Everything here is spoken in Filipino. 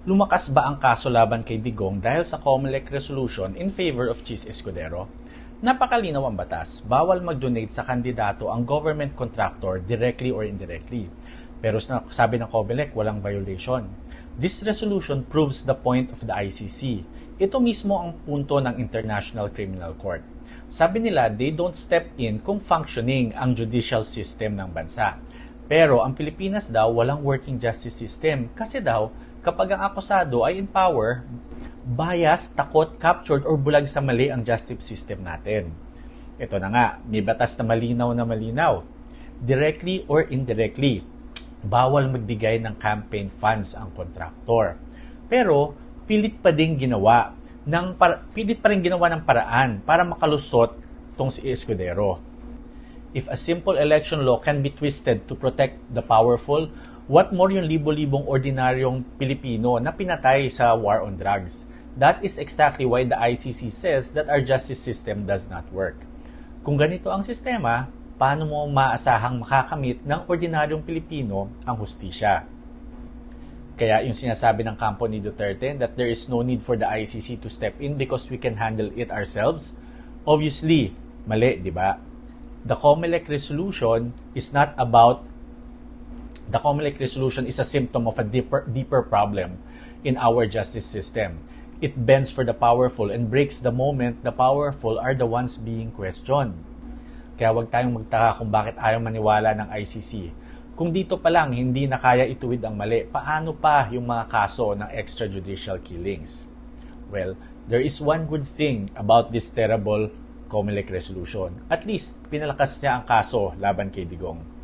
Lumakas ba ang kaso laban kay Digong dahil sa COMELEC resolution in favor of Cheese Escudero? Napakalinaw ang batas. Bawal mag-donate sa kandidato ang government contractor directly or indirectly. Pero sa- sabi ng COMELEC, walang violation. This resolution proves the point of the ICC. Ito mismo ang punto ng International Criminal Court. Sabi nila, they don't step in kung functioning ang judicial system ng bansa. Pero ang Pilipinas daw walang working justice system kasi daw kapag ang akusado ay in power, bias, takot, captured, or bulag sa mali ang justice system natin. Ito na nga, may batas na malinaw na malinaw. Directly or indirectly, bawal magbigay ng campaign funds ang kontraktor. Pero, pilit pa din ginawa ng para, pilit pa rin ginawa ng paraan para makalusot tong si Escudero. If a simple election law can be twisted to protect the powerful, what more yung libo-libong ordinaryong Pilipino na pinatay sa war on drugs? That is exactly why the ICC says that our justice system does not work. Kung ganito ang sistema, paano mo maasahang makakamit ng ordinaryong Pilipino ang hustisya? Kaya yung sinasabi ng kampo ni Duterte that there is no need for the ICC to step in because we can handle it ourselves, obviously, mali, di ba? The COMELEC resolution is not about the COMELEC resolution is a symptom of a deeper, deeper problem in our justice system. It bends for the powerful and breaks the moment the powerful are the ones being questioned. Kaya wag tayong magtaka kung bakit ayaw maniwala ng ICC. Kung dito pa lang hindi na kaya ituwid ang mali, paano pa yung mga kaso ng extrajudicial killings? Well, there is one good thing about this terrible COMELEC resolution. At least, pinalakas niya ang kaso laban kay Digong.